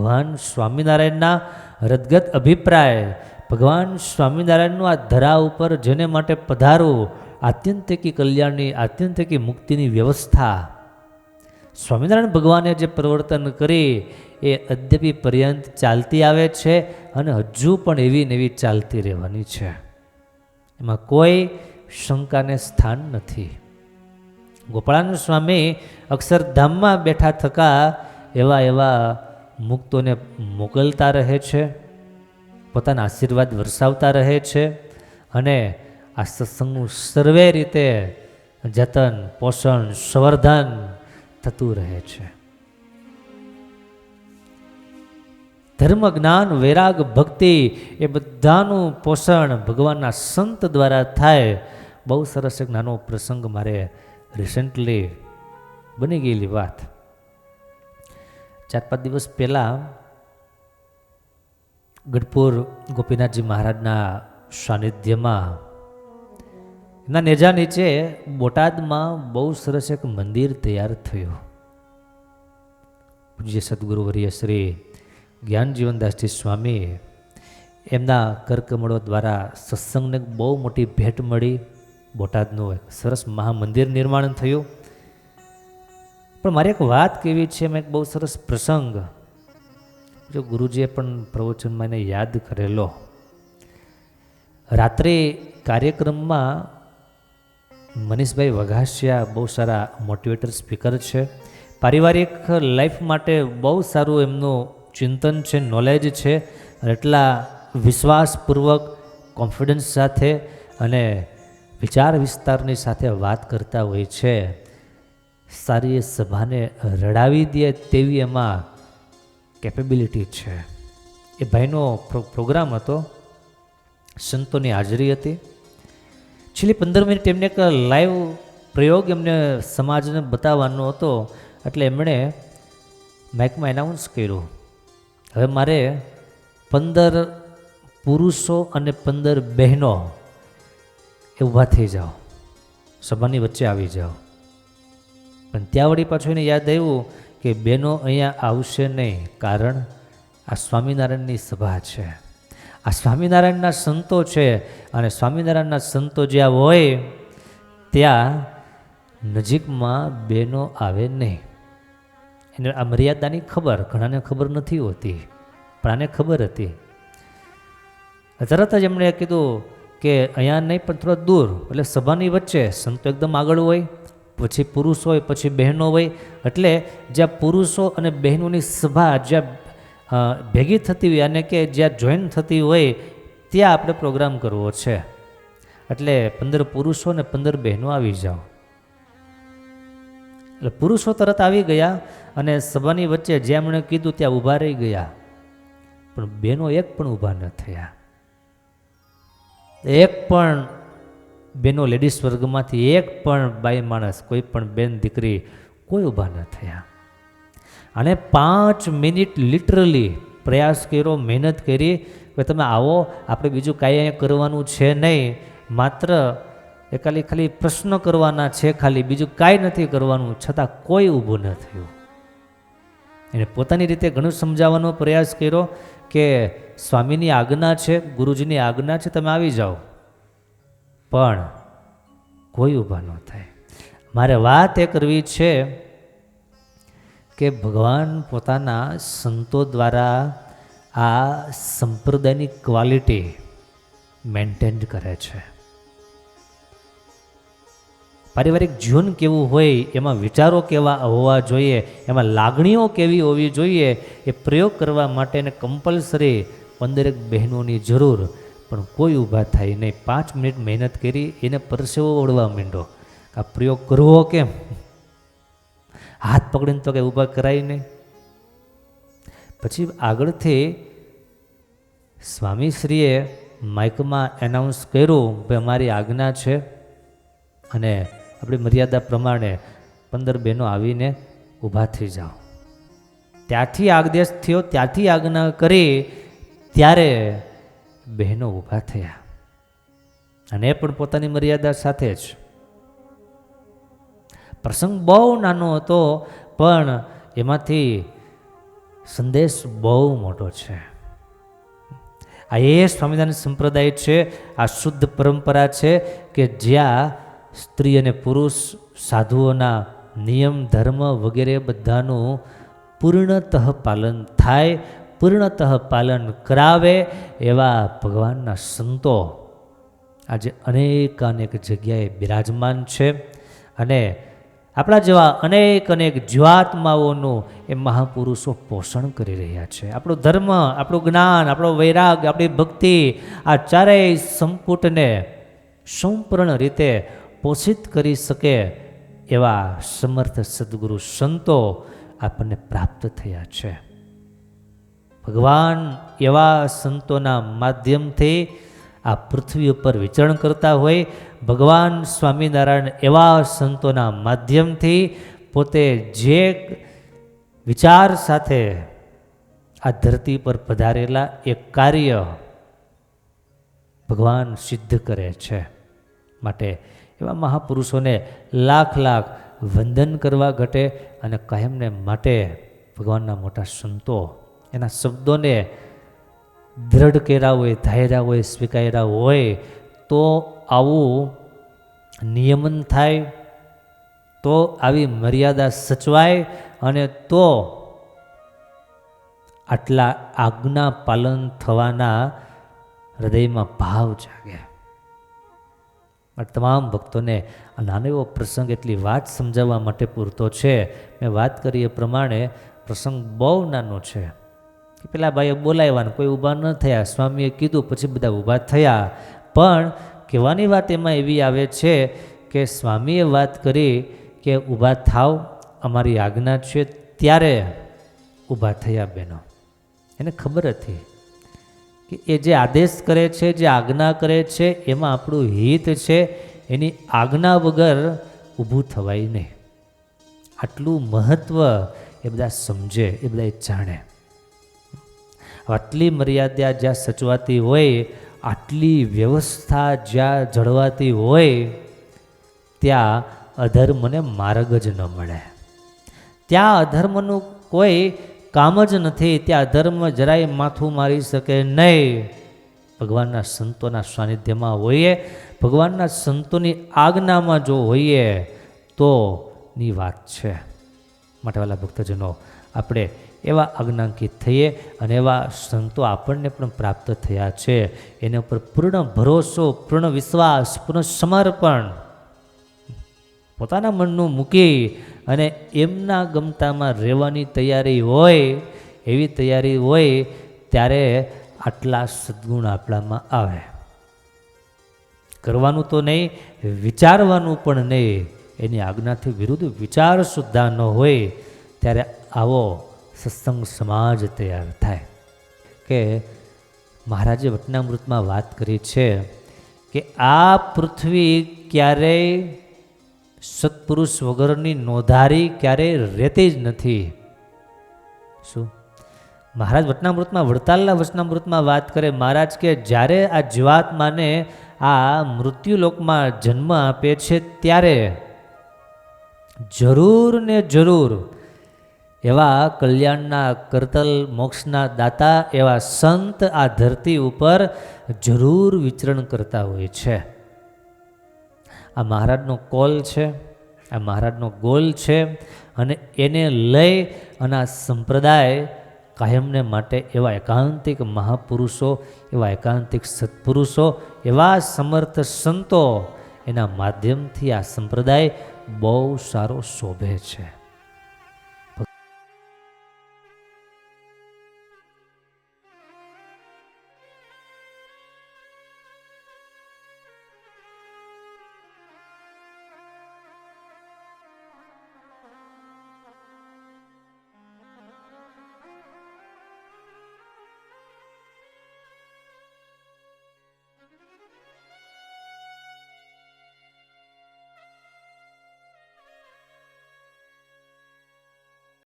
ભગવાન સ્વામિનારાયણના રદગત અભિપ્રાય, ભગવાન સ્વામિનારાયણનું આ ધરા ઉપર જેને માટે પધારવું આત્યંતિકી કલ્યાણની, આત્યંતિકી મુક્તિની વ્યવસ્થા. સ્વામિનારાયણ ભગવાને જે પ્રવર્તન કરી, એ અદ્યપી પર્યંત ચાલતી આવે છે અને હજુ પણ એવી ને એવી ચાલતી રહેવાની છે. એમાં કોઈ શંકાને સ્થાન નથી. ગોપાળાનંદ સ્વામી અક્ષરધામમાં બેઠા થકા એવા એવા મુક્તોને મોકલતા રહે છે, પોતાના આશીર્વાદ વરસાવતા રહે છે અને આ સત્સંગનું સર્વે રીતે જતન, પોષણ, સંવર્ધન થતું રહે છે. ધર્મ, જ્ઞાન, વૈરાગ, ભક્તિ એ બધાનું પોષણ ભગવાનના સંત દ્વારા થાય. બહુ સરસ એક નાનો પ્રસંગ મારે રિસન્ટલી બની ગયેલી વાત. ચાર પાંચ દિવસ પહેલાં ગઢપુર ગોપીનાથજી મહારાજના સાનિધ્યમાં એના નેજા નીચે બોટાદમાં બહુ સરસ એક મંદિર તૈયાર થયું. પૂજ્ય સદગુરુવર્ય શ્રી જ્ઞાન જીવનદાસજી સ્વામી એમના કરકમળો દ્વારા સત્સંગને બહુ મોટી ભેટ મળી. બોટાદનું એક સરસ મહામંદિર નિર્માણ થયું. પણ મારે એક વાત કેવી છે મેં એક બહુ સરસ પ્રસંગ. જો ગુરુજીએ પણ પ્રવચનમાં એને યાદ કરેલો. રાત્રે કાર્યક્રમમાં મનીષભાઈ વઘાસિયા બહુ સારા મોટિવેટર સ્પીકર છે. પારિવારિક લાઈફ માટે બહુ સારું એમનું ચિંતન છે નોલેજ છે એટલા વિશ્વાસપૂર્વક કોન્ફિડન્સ સાથે અને વિચાર વિસ્તારની સાથે વાત કરતા હોય છે. સારી એ સભાને રડાવી દે તેવી એમાં કેપેબિલિટી છે. એ ભાઈનો પ્રોગ્રામ હતો. સંતોની હાજરી હતી. છેલ્લી પંદર મિનિટ એમને એક લાઈવ પ્રયોગ એમને સમાજને બતાવવાનો હતો. એટલે એમણે માઇકમાં એનાઉન્સ કર્યું. હવે મારે પંદર પુરુષો અને પંદર બહેનો એ ઊભા થઈ જાઓ. સભાની વચ્ચે આવી જાઓ. પણ ત્યાં વળી પાછું એને યાદ આવ્યું કે બહેનો અહીંયા આવશે નહીં, કારણ આ સ્વામિનારાયણની સભા છે. આ સ્વામિનારાયણના સંતો છે અને સ્વામિનારાયણના સંતો જ્યાં હોય, ત્યાં નજીકમાં બહેનો આવે નહીં. એને આ મર્યાદાની ખબર, ઘણાને ખબર નથી હોતી, પણ આને ખબર હતી. તરત જ એમણે કીધું કે અહીંયા નહીં, પણ થોડા દૂર, એટલે સભાની વચ્ચે સંતો એકદમ આગળ હોય પછી પુરુષ હોય, પછી બહેનો હોય, એટલે જ્યાં પુરુષો અને બહેનોની સભા જ્યાં ભેગી થતી હોય અને કે જ્યાં જોઈન થતી હોય, ત્યાં આપણે પ્રોગ્રામ કરવો છે. એટલે પંદર પુરુષો અને પંદર બહેનો આવી જાઓ. એટલે પુરુષો તરત આવી ગયા અને સભાની વચ્ચે જ્યાં એમણે કીધું ત્યાં ઊભા રહી ગયા. પણ બહેનો એક પણ ઊભા ન થયા. એક પણ બેનો લેડીઝ વર્ગમાંથી એક પણ બાઈ માણસ, કોઈ પણ બેન દીકરી કોઈ ઊભા ન થયા. અને પાંચ મિનિટ લિટરલી પ્રયાસ કર્યો, મહેનત કરી કે તમે આવો, આપણે બીજું કાંઈ અહીંયા કરવાનું છે નહીં. માત્ર એ ખાલી ખાલી પ્રશ્ન કરવાના છે ખાલી, બીજું કાંઈ નથી કરવાનું, છતાં કોઈ ઊભું ન થયું. એને પોતાની રીતે ઘણું સમજાવવાનો પ્રયાસ કર્યો કે સ્વામીની આજ્ઞા છે, ગુરુજીની આજ્ઞા છે, તમે આવી જાઓ. પણ કોઈ ઊભા ન થાય. મારે વાત એ કરવી છે કે ભગવાન પોતાના સંતો દ્વારા આ સંપ્રદાયની ક્વોલિટી મેન્ટેન કરે છે. પારિવારિક જીવન કેવું હોય, એમાં વિચારો કેવા હોવા જોઈએ, એમાં લાગણીઓ કેવી હોવી જોઈએ, એ પ્રયોગ કરવા માટેને કમ્પલસરી પંદરેક બહેનોની જરૂર પણ કોઈ ઊભા થાય નહીં. પાંચ મિનિટ મહેનત કરી એને પરસેવો ઓળવા માંડો આ પ્રયોગ કરવો કેમ? હાથ પકડીને તો કંઈ ઊભા કરાય નહીં. પછી આગળથી સ્વામીશ્રીએ માઇકમાં એનાઉન્સ કર્યું કે અમારી આજ્ઞા છે અને આપણી મર્યાદા પ્રમાણે પંદર બહેનો આવીને ઊભા થઈ જાઓ. ત્યાંથી આગદેશ થયો, ત્યાંથી આજ્ઞા કરી, ત્યારે બહેનો ઊભા થયા. અને એ પણ પોતાની મર્યાદા સાથે જ. પ્રસંગ બહુ નાનો હતો, પણ એમાંથી સંદેશ બહુ મોટો છે. આ એ સ્વામિનારાયણ સંપ્રદાય છે, આ શુદ્ધ પરંપરા છે કે જ્યાં સ્ત્રી અને પુરુષ સાધુઓના નિયમ, ધર્મ વગેરે બધાનું પૂર્ણતઃ પાલન થાય પૂર્ણતઃ પાલન કરાવે એવા ભગવાનના સંતો આજે અનેક અનેક જગ્યાએ બિરાજમાન છે. અને આપણા જેવા અનેક અનેક જીવાત્માઓનું એ મહાપુરુષો પોષણ કરી રહ્યા છે. આપણો ધર્મ, આપણું જ્ઞાન, આપણો વૈરાગ, આપણી ભક્તિ આ ચારેય સંપુટને સંપૂર્ણ રીતે પોષિત કરી શકે એવા સમર્થ સદગુરુ સંતો આપણને પ્રાપ્ત થયા છે. ભગવાન એવા સંતોના માધ્યમથી આ પૃથ્વી ઉપર વિચરણ કરતા હોય, ભગવાન સ્વામિનારાયણ એવા સંતોના માધ્યમથી પોતે જે વિચાર સાથે આ ધરતી પર પધારેલા એ કાર્ય ભગવાન સિદ્ધ કરે છે માટે એવા મહાપુરુષોને લાખ લાખ વંદન કરવા ઘટે અને કાયમને માટે ભગવાનના મોટા સંતો એના શબ્દોને દ્રઢ કર્યા હોય, ધાર્યા હોય, સ્વીકાર્યા હોય, તો આવું નિયમન થાય, તો આવી મર્યાદા સચવાય અને તો આટલા આજ્ઞા પાલન થવાના હૃદયમાં ભાવ જાગે. આ તમામ ભક્તોને આ નાનો એવો પ્રસંગ એટલી વાત સમજાવવા માટે પૂરતો છે. મેં વાત કરી એ પ્રમાણે પ્રસંગ બહુ નાનો છે. કે પેલા ભાઈએ બોલાવ્યા કોઈ ઊભા ન થયા. સ્વામીએ કીધું, પછી બધા ઊભા થયા. પણ કહેવાની વાત એમાં એવી આવે છે કે સ્વામીએ વાત કરી કે, ઊભા થાવ, અમારી આજ્ઞા છે ત્યારે ઊભા થયા બહેનો. એને ખબર હતી કે એ જે આદેશ કરે છે, જે આજ્ઞા કરે છે, એમાં આપણું હિત છે, એની આજ્ઞા વગર ઊભું થવાય નહીં. આટલું મહત્ત્વ એ બધા સમજે, એ બધા જાણે. આટલી મર્યાદા જ્યાં સચવાતી હોય, આટલી વ્યવસ્થા જ્યાં જળવાતી હોય, ત્યાં અધર્મને માર્ગ જ ન મળે. ત્યાં અધર્મનું કોઈ કામ જ નથી, ત્યાં અધર્મ જરાય માથું મારી શકે નહીં. ભગવાનના સંતોના સાનિધ્યમાં હોઈએ, ભગવાનના સંતોની આજ્ઞામાં જો હોઈએ, તો ની વાત છે. માટે વાલા ભક્તજનો, આપણે એવા આજ્ઞાંકિત થઈએ અને એવા સંતો આપણને પણ પ્રાપ્ત થયા છે. એના ઉપર પૂર્ણ ભરોસો, પૂર્ણ વિશ્વાસ, પૂર્ણ સમર્પણ પોતાના મનનું મૂકી અને એમના ગમતામાં રહેવાની તૈયારી હોય, એવી તૈયારી હોય ત્યારે આટલા સદગુણ આપણામાં આવે. કરવાનું તો નહીં, વિચારવાનું પણ નહીં. એની આજ્ઞાથી વિરુદ્ધ વિચાર સુદ્ધા ન હોય, ત્યારે આવો સત્સંગ સમાજ તૈયાર થાય. કે મહારાજે વટનામૃતમાં વાત કરી છે કે આ પૃથ્વી ક્યારેય સત્પુરુષ વગરની નોંધારી ક્યારેય રહેતી જ નથી. શું? મહારાજ વટનામૃતમાં, વડતાલના વચનામૃતમાં વાત કરે, મહારાજ કે જ્યારે આ જીવાત્માને આ મૃત્યુલોકમાં જન્મ આપે છે ત્યારે જરૂર ને જરૂર એવા કલ્યાણના કરતલ મોક્ષના દાતા, એવા સંત આ ધરતી ઉપર જરૂર વિચરણ કરતા હોય છે. આ મહારાજનો કોલ છે, આ મહારાજનો ગોલ છે અને એને લઈ અને આ સંપ્રદાય કાયમને માટે એવા એકાંતિક મહાપુરુષો, એવા એકાંતિક સત્પુરુષો, એવા સમર્થ સંતો એના માધ્યમથી આ સંપ્રદાય બહુ સારો શોભે છે.